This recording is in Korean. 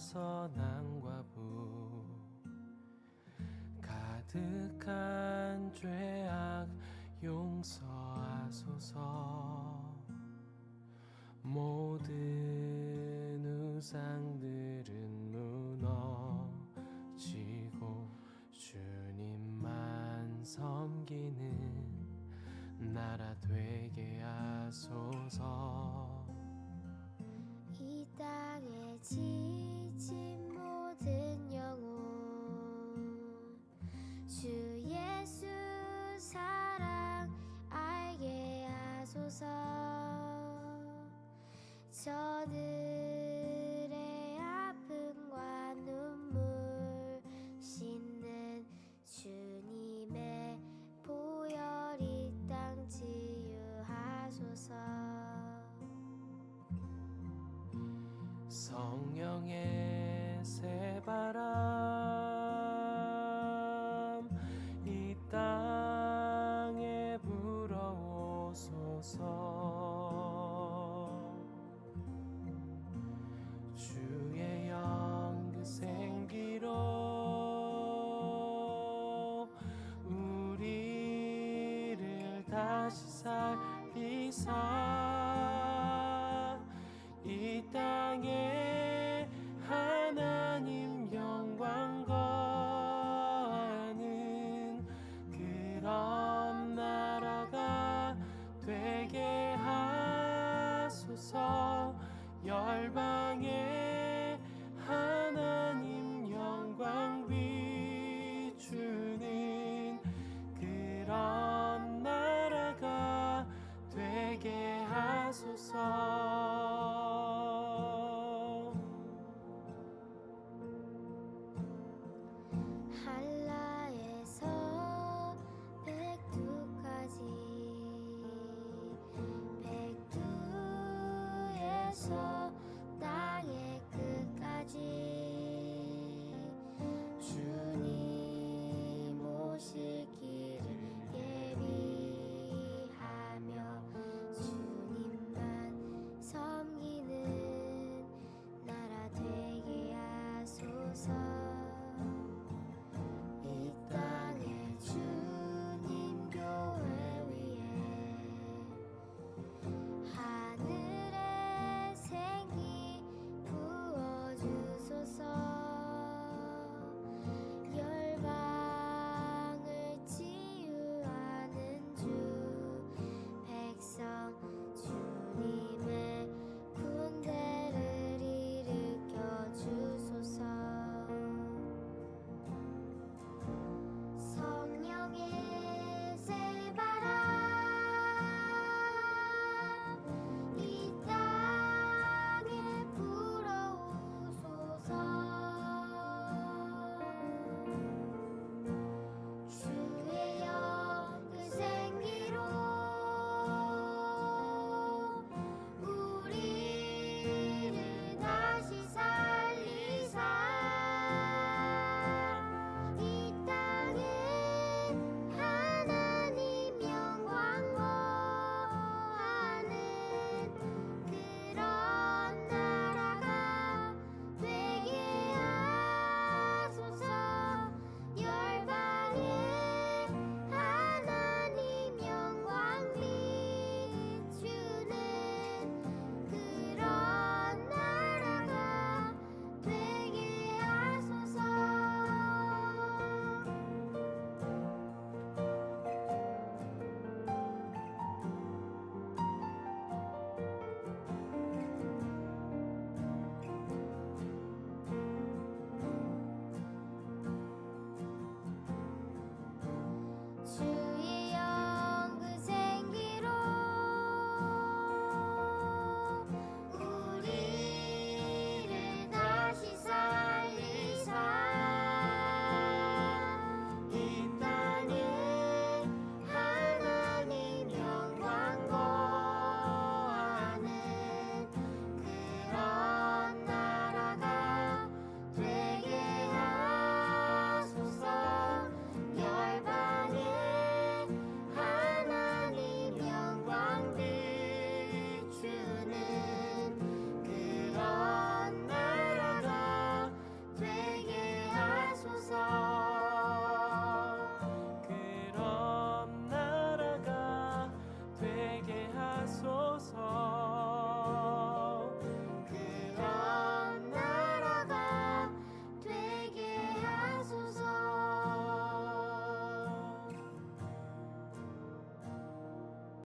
선함과 부 가득한 죄악 용서하소서. 모든 우상들은 무너지고 주님만 섬기는 나라 되게 하소서. 이 땅에 지 하소서 저들의 아픔과 눈물 씻는 주님의 보혈 이 땅 치유하소서. 성령의 다시 살리사. 이 땅에 하나님 영광 거하는 그런 나라가 되게 하소서. 열방에 하